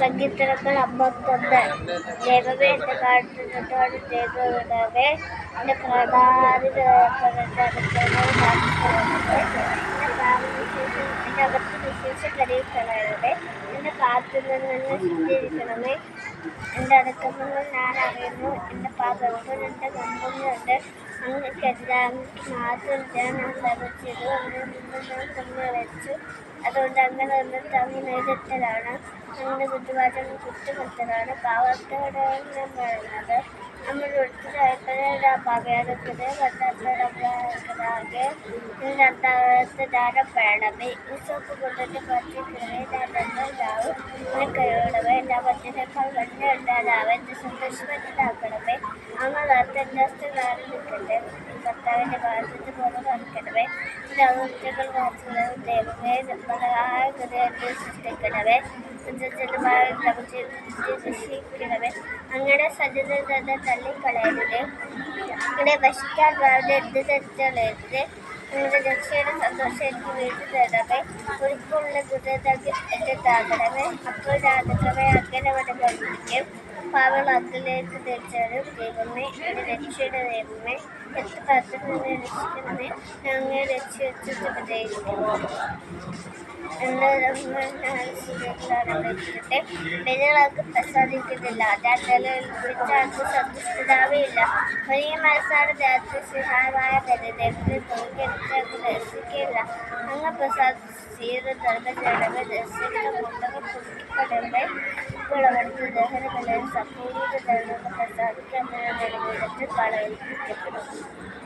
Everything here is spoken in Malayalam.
സങ്കീർത്തനങ്ങൾ അമ്പത്തൊന്ന്. ദൈവമേ എന്റെ കാഴ്ചത്തോട് ചെയ്തുവിടവേ എന്റെ പ്രധാനപ്പെട്ട എന്റെ അകത്ത് വിശേഷം കരയിക്കണമേ എന്റെ കാത്തുനിന്ന് ശുദ്ധീകരിക്കണമേ. എന്റെ അടുക്കമെന്ന് ഞാൻ അറിയുന്നു. എന്റെ പാപത്തിൽ എന്റെ ഗന്ധങ്ങളുണ്ട് അങ്ങക്കെല്ലാം മാത്രം ഞാൻ അതിൽ നിന്ന് ഞാൻ തന്നെ വെച്ചു. അതുകൊണ്ട് അങ്ങനെ വന്നിട്ട് അങ്ങനെ നേരിട്ടതാണ് അങ്ങനെ ബുദ്ധിമാറ്റം കുറ്റപ്പെടുത്തലാണ് പാവത്തോടെ ഞാൻ പറയുന്നത് നമ്മൾ ഒത്തിരി പകരത്തിന് വന്നപ്പോഴാകെ രണ്ടാമത്തെ ധാരപ്പെടണമേ ഈ സോപ്പ് കൊണ്ടിട്ട് പറ്റിക്കണമേ രണ്ടാവും കൈയോടമേ എല്ലാ പറ്റിനേക്കാൾ വലിയ ഉണ്ടാകാവേ എന്റെ സന്തോഷപ്പെട്ടാക്കണമേ അങ്ങ് അതെന്റെ നിൽക്കട്ടെ കർത്താവിന്റെ ഭാഗത്ത് പോലെ കാണിക്കണമേ അവസ്ഥകൾ മാറ്റുന്നത് ദൈവമേ ഹൃദയത്തെ സൃഷ്ടിക്കണമേ. രക്ഷിക്കണമേ അങ്ങനെ സജ്ജത തള്ളിക്കളയരുതേ. അങ്ങനെ ഭക്ഷിക്കാൻ രാവിലെ എടുത്ത് തെറ്റളയരുതേ നിങ്ങളുടെ രക്ഷയുടെ സന്തോഷം എനിക്ക് വീട്ടിൽ തരണമേ. ഒരുക്കുള്ള ഹൃദയത്താക്കി എന്റെ താകണമേ അപ്പോൾ രാധകമേ അങ്ങനെ പഠിപ്പിക്കും പാവകൾ അതിലേക്ക് തിരിച്ചാലും ദൈവമേ എന്റെ രക്ഷയുടെ ദൈവമേ എത്ര പത്തിൽ നിന്ന് രക്ഷിക്കണമേ ഞങ്ങളെ രക്ഷിച്ചിട്ട് ദൈവമേ ബലികൾക്ക് പ്രസാദിക്കുന്നില്ല. രണ്ടലിൽ വിളിച്ചാൾക്ക് സന്തുഷ്ടരാവില്ല വലിയ മനസ്സാണ് സഹായമായ ബലിദേവത്തെ നോക്കിയെടുത്തേക്ക് ദർശിക്കില്ല അങ്ങ് പ്രസാദിച്ചീര് ധർമ്മജടമേ ദർശിക്കുന്ന മുണ്ടകൾ പുതുക്കിക്കടമേ വിളവെടുത്ത് ദഹനങ്ങളെ സമ്പൂർണ ധർമ്മ പ്രസാദിക്കാൻ കളയിപ്പിക്കപ്പെടും